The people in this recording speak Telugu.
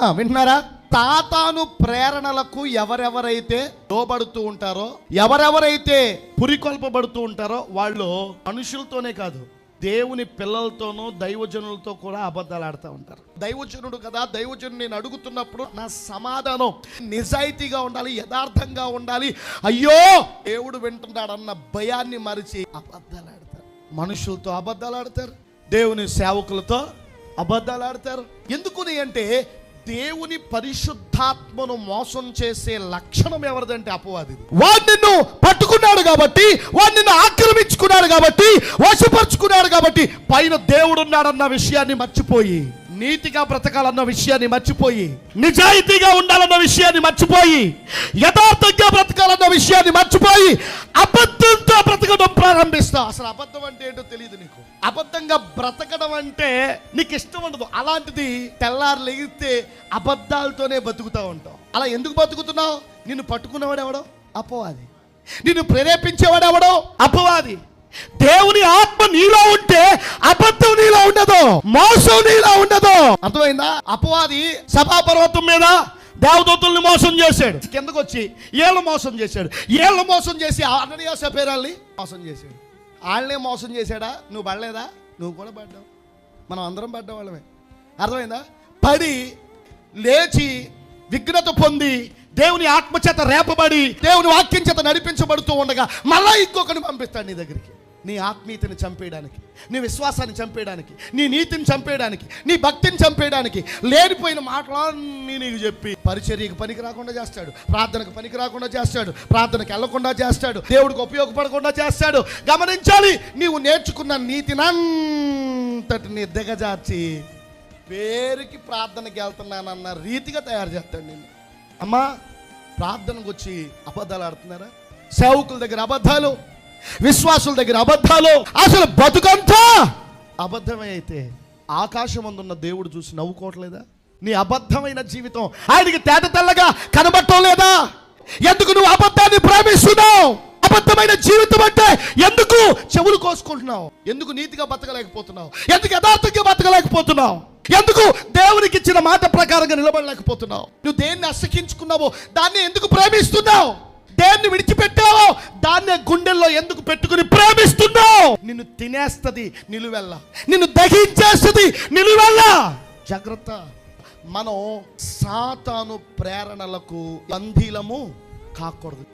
వింటున్నారా? తాతాను ప్రేరణలకు ఎవరెవరైతే లోబడుతూ ఉంటారో ఎవరెవరైతే పురికొల్పబడుతూ ఉంటారో వాళ్ళు మనుషులతోనే కాదు దేవుని పిల్లలతోనూ దైవజనులతో కూడా అబద్ధాలు ఆడుతూ ఉంటారు. దైవజనుడు కదా దైవజనుడు నేను అడుగుతున్నప్పుడు నా సమాధానం నిజాయితీగా ఉండాలి యథార్థంగా ఉండాలి. అయ్యో దేవుడు వింటున్నాడన్న భయాన్ని మరిచి అబద్ధాలు ఆడతారు. మనుషులతో అబద్ధాలు ఆడతారు దేవుని సేవకులతో అబద్ధాలు ఆడతారు. ఎందుకుని అంటే దేవుని పరిశుద్ధాత్మను మోసం చేసే లక్షణం ఎవరిదంటే అపవాది. వాడు నిన్ను పట్టుకున్నాడు కాబట్టి వాడు నిన్ను ఆక్రమించుకున్నాడు కాబట్టి వశపరుచుకున్నాడు కాబట్టి పైన దేవుడున్నాడన్న విషయాన్ని మర్చిపోయి. నీతిగా బ్రతకాలన్న విషయాన్ని మర్చిపోయి నిజాయితీగా ఉండాలన్న విషయాన్ని మర్చిపోయి యథార్థంగా బ్రతకాలన్న విషయాన్ని మర్చిపోయి అబద్ధంతో బ్రతకడం ప్రారంభిస్తావు అసలు అబద్ధం అంటే ఏంటో తెలియదు నీకు. అబద్ధంగా బ్రతకడం అంటే నీకు ఇష్టం ఉండదు. అలాంటిది తెల్లారు లెగిస్తే అబద్ధాలతోనే బతుకుతూ ఉంటావు. అలా ఎందుకు బతుకుతున్నావు? నిన్ను పట్టుకున్నవాడు ఎవడో అపవాది. నిన్ను ప్రేరేపించేవాడు ఎవడో అపవాది. దేవుని ఆత్మ నీలో ఉంటే అబద్ధం మోసం నీలా ఉండదు అర్థమైందా? అపవాది సభాపర్వతం మీద దేవదూతుల్ని మోసం చేశాడు. కిందకు వచ్చి ఏళ్ళు మోసం చేశాడు. ఏళ్ళు మోసం చేసి అననీయ సపేరాల్ని మోసం చేశాడు. వాళ్ళనే మోసం చేశాడా? నువ్వు పడలేదా? నువ్వు కూడా పడ్డావు. మనం అందరం పడ్డవాళ్ళమే అర్థమైందా? పడి లేచి విఘ్నత పొంది దేవుని ఆత్మచేత రేపబడి దేవుని వాక్యం చేత నడిపించబడుతూ ఉండగా మళ్ళా ఇంకొకరిని పంపిస్తాడు నీ దగ్గరికి. నీ ఆత్మీయతను చంపేయడానికి నీ విశ్వాసాన్ని చంపేయడానికి నీ నీతిని చంపేయడానికి నీ భక్తిని చంపేయడానికి లేనిపోయిన మాటలన్నీ నీకు చెప్పి పరిచర్యకు పనికి రాకుండా చేస్తాడు ప్రార్థనకు పనికి రాకుండా చేస్తాడు ప్రార్థనకు వెళ్ళకుండా చేస్తాడు దేవుడికి ఉపయోగపడకుండా చేస్తాడు. గమనించాలి నీవు నేర్చుకున్న నీతిని అంతటిని దిగజార్చి పేరుకి ప్రార్థనకి వెళ్తున్నానన్న రీతిగా తయారు చేస్తాడు నేను అమ్మా ప్రార్థనకు వచ్చి అబద్ధాలు ఆడుతున్నారా? సేవకుల దగ్గర అబద్ధాలు విశ్వాసుల దగ్గర అబద్ధాలు. అసలు బతుకంతా అబద్ధమే అయితే ఆకాశం అందున్న దేవుడు చూసి నవ్వుకోవట్లేదా? నీ అబద్ధమైన జీవితం ఆయనకి తేట తెల్లగా కనబట్టం లేదా? ఎందుకు నువ్వు అబద్ధాన్ని ప్రేమిస్తున్నావు? అబద్ధమైన జీవితం అంటే ఎందుకు చెవులు కోసుకుంటున్నావు? ఎందుకు నీతిగా బతకలేకపోతున్నావు? ఎందుకు యథార్థంగా బతకలేకపోతున్నావు? ఎందుకు దేవునికి ఇచ్చిన మాట ప్రకారంగా నిలబడలేకపోతున్నావు? నువ్వు దేన్ని అసహించుకున్నావో దాన్ని ఎందుకు ప్రేమిస్తున్నావు? దేన్ని విడిచిపెట్టావో? దాన్ని గుండెల్లో ఎందుకు పెట్టుకుని ప్రేమిస్తున్నావు? నిన్ను తినేస్తది నిలువెల్ల. నిన్ను దహించేస్తుంది నిలువెల్ల. జాగ్రత్త. మనం సాతాను ప్రేరణలకు బంధీలము కాకూడదు.